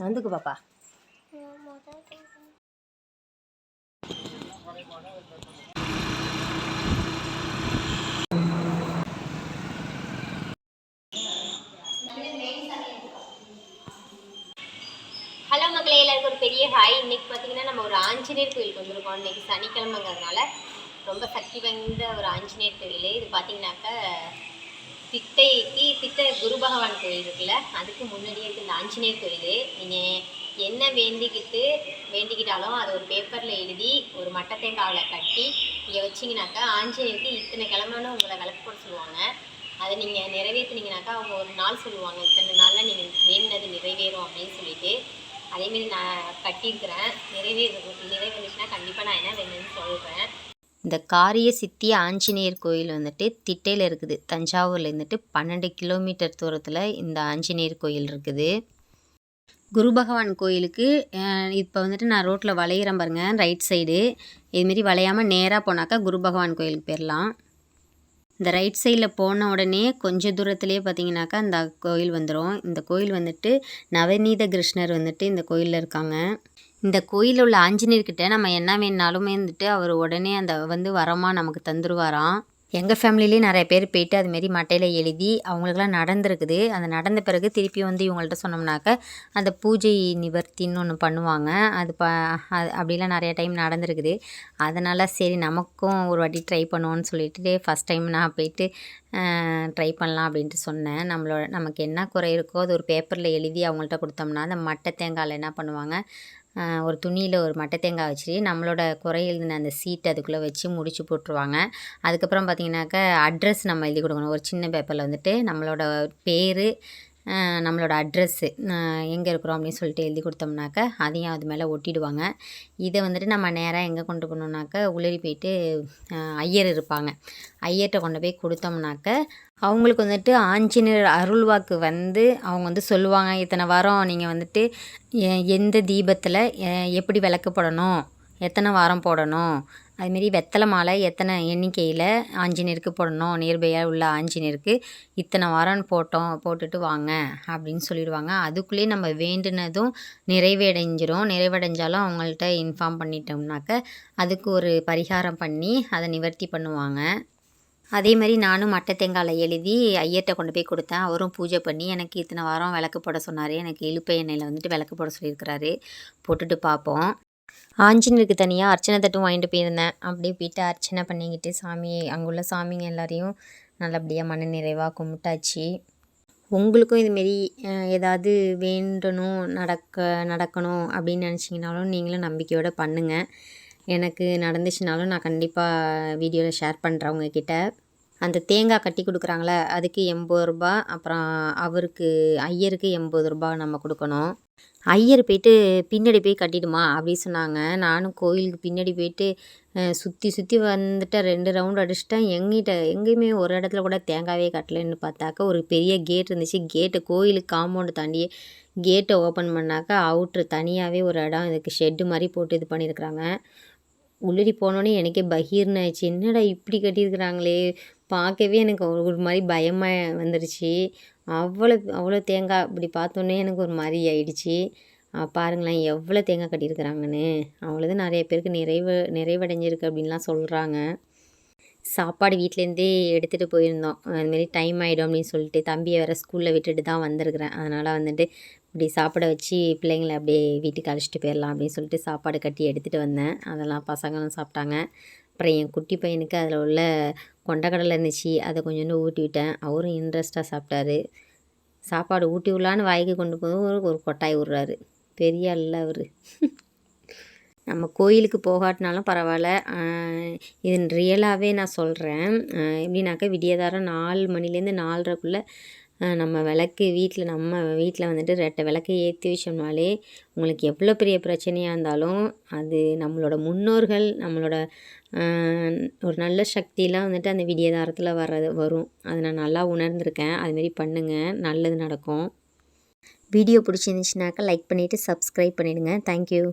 நந்துக்கு பாப்பா. ஹலோ மக்களே எல்லாருக்கும் ஒரு பெரிய ஹாய் இன்னைக்கு பார்த்தீங்கன்னா நம்ம ஒரு ஆஞ்சநேயர் கோயிலுக்கு வந்திருக்கோம். இன்னைக்கு சனிக்கிழமைங்கிறதுனால ரொம்ப சக்தி வாய்ந்த ஒரு ஆஞ்சநேயர் கோயில். இது பார்த்தீங்கன்னாக்கா திட்டைக்கு திட்ட குரு பகவான் கோயில் இருக்குல்ல அதுக்கு முன்னாடியே இருக்கு இந்த ஆஞ்சநேயர் கோயில். நீங்கள் என்ன வேண்டிக்கிட்டு வேண்டிக்கிட்டாலும் அதை ஒரு பேப்பரில் எழுதி ஒரு மட்டை தேங்காவில் கட்டி இங்கே வச்சிங்கனாக்கா ஆஞ்சநேயருக்கு இத்தனை கிழமைன்னு உங்களை விளக்கு போட சொல்லுவாங்க. அதை நீங்கள் நிறைவேற்றினீங்கனாக்கா அவங்க ஒரு நாள் சொல்லுவாங்க. இத்தனை நாளில் நீங்கள் வேண்டினது நிறைவேறும் அப்படின்னு சொல்லிட்டு. அதேமாரி நான் கட்டியிருக்கிறேன். நிறைவேறு நிறைவேறுச்சுன்னா கண்டிப்பாக நான் என்ன வேணும்னு சொல்கிறேன் இந்த காரிய சித்தி ஆஞ்சநேயர் கோயில் வந்துட்டு திட்டையில் இருக்குது. தஞ்சாவூரில் இருந்துட்டு பன்னெண்டு கிலோமீட்டர் தூரத்தில் இந்த ஆஞ்சநேயர் கோயில் இருக்குது. குரு பகவான் கோயிலுக்கு இப்போ வந்துட்டு நான் ரோட்டில் வளையிறேன் பாருங்க ரைட் சைடு இதுமாரி வளையாமல் நேராக போனாக்கா குரு பகவான் கோயிலுக்கு போயிடலாம் இந்த ரைட் சைடில் போன உடனே கொஞ்சம் தூரத்துலேயே பார்த்தீங்கன்னாக்கா இந்த கோயில் வந்துடும் இந்த கோயில் வந்துட்டு நவநீத கிருஷ்ணர் வந்துட்டு இந்த கோயிலில் இருக்காங்க. இந்த கோயிலில் உள்ள ஆஞ்சநேயர்கிட்ட நம்ம என்ன வேணுனாலுமே வந்துட்டு அவர் உடனே அந்த வந்து வரமாக நமக்கு தந்துருவாராம். எங்கள் ஃபேமிலிலேயே நிறைய பேர் போயிட்டு அதுமாரி மட்டையில் எழுதி அவங்களுக்குலாம் நடந்திருக்குது. அந்த நடந்த பிறகு திருப்பி வந்து இவங்கள்ட்ட சொன்னோம்னாக்க அந்த பூஜை நிவர்த்தின்னு ஒன்று பண்ணுவாங்க. அது ப அது அப்படிலாம் நிறைய டைம் நடந்திருக்குது. அதனால் சரி நமக்கும் ஒரு வாட்டி ட்ரை பண்ணுவோன்னு சொல்லிட்டு ஃபஸ்ட் டைம் நான் போயிட்டு ட்ரை பண்ணலாம் அப்படின்ட்டு சொன்னேன். நம்மளோட நமக்கு என்ன குறை இருக்கோ அது ஒரு பேப்பரில் எழுதி அவங்கள்ட்ட கொடுத்தோம்னா அந்த மட்டை தேங்காயில் என்ன பண்ணுவாங்க? ஒரு துணியில் ஒரு மட்டை தேங்காய் வச்சுட்டு நம்மளோட குறை அந்த சீட் அதுக்குள்ளே வச்சு முடிச்சு போட்டுருவாங்க. அதுக்கப்புறம் பார்த்திங்கனாக்கா அட்ரஸ் நம்ம எழுதி கொடுக்கணும். ஒரு சின்ன பேப்பரில் வந்துட்டு நம்மளோட பேர் நம்மளோட அட்ரெஸ்ஸு எங்கே இருக்கிறோம் அப்படின்னு சொல்லிட்டு எழுதி கொடுத்தோம்னாக்கா அதையும் அது மேலே ஒட்டிடுவாங்க. இதை வந்துட்டு நம்ம நேராக எங்கே கொண்டு போகணுன்னாக்கா உளறி போயிட்டு ஐயர் இருப்பாங்க. ஐயர்கிட்ட கொண்டு போய் கொடுத்தோம்னாக்க அவங்களுக்கு வந்துட்டு ஆஞ்சநேயர் அருள்வாக்கு வந்து அவங்க வந்து சொல்லுவாங்க இத்தனை வாரம் நீங்கள் வந்துட்டு எ- எந்த தீபத்தில் எப்படி விளக்கு போடணும் எத்தனை வாரம் போடணும் அதுமாரி வெத்தலை மாலை எத்தனை எண்ணிக்கையில் ஆஞ்சநேயருக்கு போடணும்? நியர்பையாக உள்ள ஆஞ்சநேயருக்கு இத்தனை வாரம் போட்டோம் போட்டுட்டு வாங்க அப்படின்னு சொல்லிடுவாங்க. அதுக்குள்ளேயே நம்ம வேண்டுனதும் நிறைவடைஞ்சிரும். நிறைவடைஞ்சாலும் அவங்கள்ட்ட இன்ஃபார்ம் பண்ணிட்டோம்னாக்க அதுக்கு ஒரு பரிகாரம் பண்ணி அதை நிவர்த்தி பண்ணுவாங்க. அதே மாதிரி நானும் மட்டை தேங்காயில் எழுதி ஐயர்கிட்ட கொண்டு போய் கொடுத்தேன். அவரும் பூஜை பண்ணி எனக்கு இத்தனை வாரம் விளக்கு போட சொன்னார். எனக்கு இழுப்பை எண்ணெயில் வந்துட்டு விளக்கு போட சொல்லியிருக்கிறாரு. போட்டுட்டு பார்ப்போம். ஆஞ்சநேயருக்கு தனியாக அர்ச்சனை தட்டும் வாங்கிட்டு போயிருந்தேன். அப்படியே போயிட்டு அர்ச்சனை பண்ணிக்கிட்டு சாமி அங்குள்ள சாமிங்க எல்லாரையும் நல்லபடியாக மன நிறைவாக கும்பிட்டாச்சு. உங்களுக்கும் இதுமாரி ஏதாவது வேண்டணும் நடக்க நடக்கணும் அப்படின்னு நினச்சிங்கனாலும் நீங்களும் நம்பிக்கையோடு பண்ணுங்கள் எனக்கு நடந்துச்சுனாலும் நான் கண்டிப்பாக வீடியோவில் ஷேர் பண்ணுறேன் உங்ககிட்ட. அந்த தேங்காய் கட்டி கொடுக்குறாங்களே அதுக்கு எண்பது ரூபா அப்புறம் அவருக்கு ஐயருக்கு எண்பது ரூபா நம்ம கொடுக்கணும். ஐயர் போயிட்டு பின்னாடி போய் கட்டிடுமா அப்படி சொன்னாங்க. நானும் கோயிலுக்கு பின்னாடி போயிட்டு சுற்றி சுற்றி வந்துட்டு ரெண்டு ரவுண்ட் அடிச்சிட்டேன். எங்கிட்ட எங்கேயுமே ஒரு இடத்துல கூட தேங்காவே கட்டலைன்னு பார்த்தாக்கா ஒரு பெரிய கேட் இருந்துச்சு. கேட்டு கோயிலுக்கு காம்பவுண்டு தாண்டியே கேட்டை ஓப்பன் பண்ணாக்கா அவுட்ரு தனியாகவே ஒரு இடம். இதுக்கு ஷெட்டு மாதிரி போட்டு இது பண்ணியிருக்கிறாங்க. உள்ளடி போனோடனே எனக்கே பகீர்னு ஆயிடுச்சு என்னடா இப்படி கட்டியிருக்கிறாங்களே? பார்க்கவே எனக்கு ஒரு ஒரு மாதிரி பயமாக வந்துடுச்சு அவ்வளோ அவ்வளோ தேங்காய் இப்படி பார்த்தோன்னே எனக்கு ஒரு மாதிரி ஆயிடுச்சு. பாருங்களேன் எவ்வளோ தேங்காய் கட்டியிருக்கிறாங்கன்னு. அவ்வளோதான் நிறைய பேருக்கு நிறைவு நிறைவடைஞ்சிருக்கு அப்படின்லாம் சொல்கிறாங்க சாப்பாடு வீட்டிலேருந்தே எடுத்துகிட்டு போயிருந்தோம். அதுமாரி டைம் ஆகிடும் அப்படின்னு சொல்லிட்டு தம்பியை வேறு ஸ்கூலில் விட்டுட்டு தான் வந்திருக்கிறேன். அதனால் வந்துட்டு இப்படி சாப்பிட வச்சு பிள்ளைங்களை அப்படியே வீட்டுக்கு அழைச்சிட்டு போயிடலாம் அப்படின்னு சொல்லிட்டு சாப்பாடு கட்டி எடுத்துகிட்டு வந்தேன். அதெல்லாம் பசங்களும் சாப்பிட்டாங்க. அப்புறம் என் குட்டி பையனுக்கு அதில் உள்ள கொண்டக்கடலை இருந்துச்சு அதை கொஞ்சோண்டு ஊட்டி விட்டேன். அவரும் இன்ட்ரெஸ்ட்டாக சாப்பிட்டாரு. சாப்பாடு ஊட்டி விடலான்னு வாய்க்கு கொண்டு போகும் ஒரு கொட்டாய் விட்றாரு. பெரிய அல்ல அவர். நம்ம கோயிலுக்கு போகாட்டினாலும் பரவாயில்ல. இது ரியலாகவே நான் சொல்கிறேன் எப்படின்னாக்கா விடியதாரம் நாலு மணிலேருந்து நாலரைக்குள்ளே நம்ம விளக்கு வீட்டில் நம்ம வீட்டில் வந்துட்டு ரெட்டை விளக்கு ஏற்றி வச்சோம்னாலே உங்களுக்கு எவ்வளோ பெரிய பிரச்சனையாக இருந்தாலும் அது நம்மளோட முன்னோர்கள் நம்மளோட ஒரு நல்ல சக்தியெலாம் வந்துட்டு அந்த விடியதாரத்தில் வர்றது வரும். அதை நான் நல்லா உணர்ந்திருக்கேன். அதுமாரி பண்ணுங்கள் நல்லது நடக்கும். வீடியோ பிடிச்சிருந்துச்சுனாக்கா லைக் பண்ணிவிட்டு சப்ஸ்கிரைப் பண்ணிவிடுங்க தேங்க்யூ